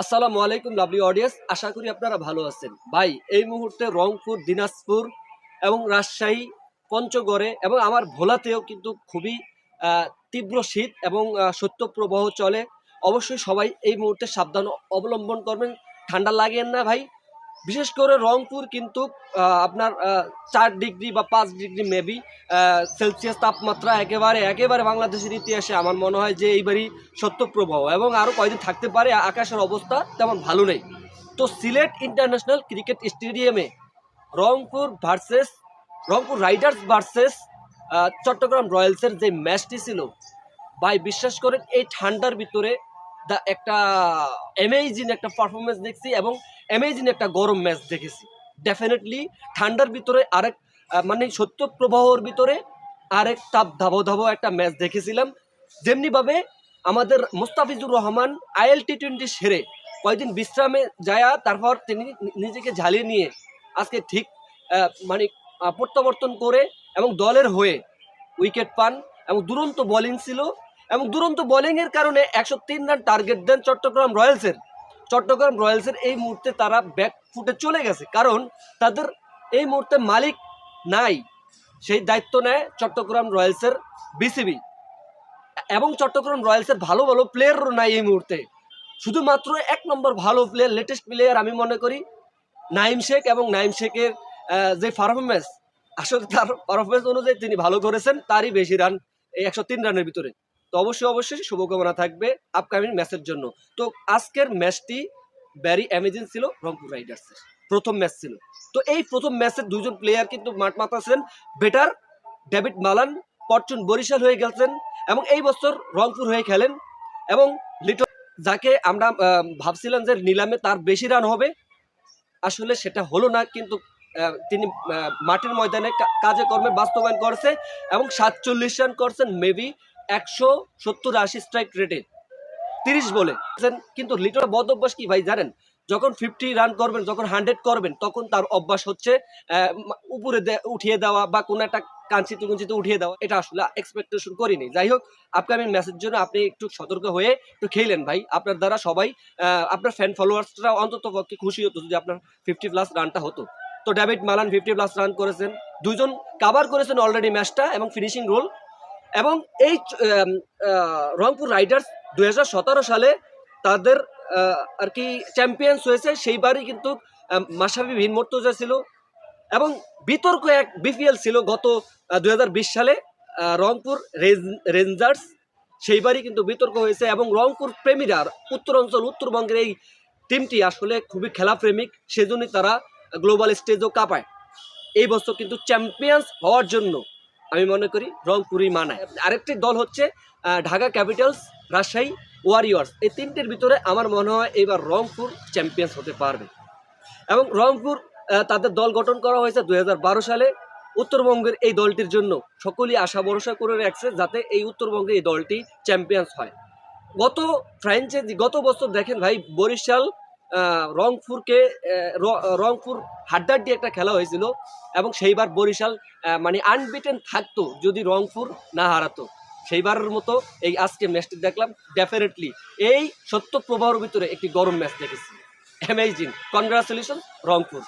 আসসালামু আলাইকুম lovely audience আশা করি আপনারা ভালো আছেন। ভাই, এই মুহূর্তে রংপুর, দিনাজপুর এবং রাজশাহী, পঞ্চগড়ে এবং আমার ভোলাতেও কিন্তু খুবই তীব্র শীত এবং সত্যপ্রবাহ চলে। অবশ্যই সবাই এই মুহূর্তে সাবধান অবলম্বন করবেন। ঠান্ডা লাগেন না ভাই। বিশেষ করে রংপুর কিন্তু আপনার চার ডিগ্রি বা পাঁচ ডিগ্রি মেবি সেলসিয়াস তাপমাত্রা একেবারে একেবারে বাংলাদেশের ইতিহাসে আমার মনে হয় যে এইবারই সত্যপ্রবাহ এবং আরও কয়েকদিন থাকতে পারে, আকাশের অবস্থা তেমন ভালো নেই। তো সিলেট ইন্টারন্যাশনাল ক্রিকেট স্টেডিয়ামে Rangpur versus, Rangpur Riders versus Chattogram রয়্যালসের যে ম্যাচটি ছিল, ভাই, বিশ্বাস করেন এই ঠান্ডার ভিতরে দা একটা অ্যামেজিং একটা পারফরমেন্স দেখছি এবং অ্যামেজিং একটা গরম ম্যাচ দেখেছি। ডেফিনেটলি ঠান্ডার ভিতরে আরেক মানে সত্য প্রবাহর ভিতরে আরেক তাপ ধাবো ধাবো একটা ম্যাচ দেখেছিলাম। যেমনিভাবে আমাদের Mustafizur Rahman IL T twenty সেরে কয়েকদিন বিশ্রামে যায়া তারপর তিনি নিজেকে ঝালিয়ে নিয়ে আজকে ঠিক মানে প্রত্যাবর্তন করে এবং দলের হয়ে উইকেট পান এবং দুরন্ত বোলিং ছিল। এবং দুরন্ত বোলিংয়ের কারণে একশো তিন রান টার্গেট দেন চট্টগ্রাম রয়্যালসের। চট্টগ্রাম রয়্যালসের এই মুহূর্তে তারা ব্যাক ফুটে চলে গেছে। কারণ তাদের এই মুহূর্তে মালিক নাই, সেই দায়িত্ব নেয় চট্টগ্রাম রয়্যালসের বিসিবি। এবং চট্টগ্রাম রয়্যালসের ভালো ভালো প্লেয়ারও নাই এই মুহূর্তে। শুধুমাত্র এক নম্বর ভালো প্লেয়ার লেটেস্ট প্লেয়ার আমি মনে করি নাইম শেখ এবং নাইম শেখের যে পারফরমেন্স আসলে তার পারফরমেন্স অনুযায়ী তিনি ভালো করেছেন, তারই বেশি রান এই একশো তিন রানের ভিতরে। তো অবশ্যই অবশ্যই শুভকামনা থাকবে আপকামিং ম্যাচের জন্য। তো আজকের ম্যাচটি ভ্যারি অ্যামেজিং ছিল রংপুর রাইডার্সের প্রথম ম্যাচ ছিল। তো এই প্রথম ম্যাচের দুজন প্লেয়ার কিন্তু মাঠ মাতাছেন batter David Malan Fortune Barishal হয়ে গেছেন এবং এই বছর রংপুর হয়ে খেলেন এবং লিটন যাকে আমরা ভাবছিলাম যে নিলামে তার বেশি রান হবে, আসলে সেটা হলো না কিন্তু তিনি মাঠের ময়দানে কাজে কর্মে বাস্তবায়ন করছে এবং সাতচল্লিশ রান করছেন মেবি একশো সত্তর আশি স্ট্রাইক রেটে তিরিশ বলে। কিন্তু লিটল বদ অভ্যাস কি ভাই জানেন? যখন ফিফটি রান করবেন, যখন হান্ড্রেড করবেন, তখন তার অভ্যাস হচ্ছে উপরে উঠিয়ে দেওয়া বা কোনো একটা কাঞ্চিতে কুঞ্চিতে উঠিয়ে দেওয়া। এটা আসলে এক্সপেকটেশন করিনি। যাই হোক আপকামিং ম্যাচের জন্য আপনি একটু সতর্ক হয়ে একটু খেলেন ভাই। আপনার দ্বারা সবাই আপনার ফ্যান ফলোয়ার্সরা অন্তত পক্ষে খুশি হতো যদি আপনার ফিফটি প্লাস রানটা হতো। তো David Malan fifty plus run করেছেন। দুজন কাভার করেছেন অলরেডি ম্যাচটা এবং ফিনিশিং রোল এবং এই রংপুর রাইডার্স দু হাজার সতেরো সালে তাদের আর কি চ্যাম্পিয়ন্স হয়েছে, সেইবারই কিন্তু মাসাবি ভিন মর্তজা ছিল এবং বিতর্ক এক বিপিএল ছিল গত দু হাজার বিশ সালে রংপুর রেঞ্জ- রেঞ্জার্স, সেইবারই কিন্তু বিতর্ক হয়েছে এবং রংপুর প্রেমীরা উত্তরাঞ্চল উত্তরবঙ্গের এই টিমটি আসলে খুবই খেলাপ্রেমিক, সেজন্যই তারা গ্লোবাল স্টেজও কাঁপায়। এই বছর কিন্তু চ্যাম্পিয়ন্স হওয়ার জন্য আমি মনে করি রংপুরই মানায়। আরেকটি দল হচ্ছে ঢাকা ক্যাপিটালস, রাজশাহী ওয়ারিয়র্স। এই তিনটির ভিতরে আমার মনে হয় এবার রংপুর চ্যাম্পিয়ন্স হতে পারবে। এবং রংপুর তাদের দল গঠন করা হয়েছে দু হাজার বারো সালে। উত্তরবঙ্গের এই দলটির জন্য সকলেই আশা ভরসা করে রাখছে যাতে এই উত্তরবঙ্গে এই দলটি চ্যাম্পিয়ন্স হয়। গত ফ্র্যাঞ্চাইজি গত বছর দেখেন ভাই, বরিশাল রংপুরকে আহ, হাড্ডার রংপুর হাড্ডাড্ডি একটা খেলা হয়েছিল এবং সেইবার বরিশাল মানে আনবিটেন থাকতো যদি রংপুর না হারাতো। সেইবারের মতো এই আজকে ম্যাচটি দেখলাম ডেফিনেটলি এই সত্য প্রবাহের ভিতরে একটি গরম ম্যাচ দেখেছি। Amazing congratulation Rangpur!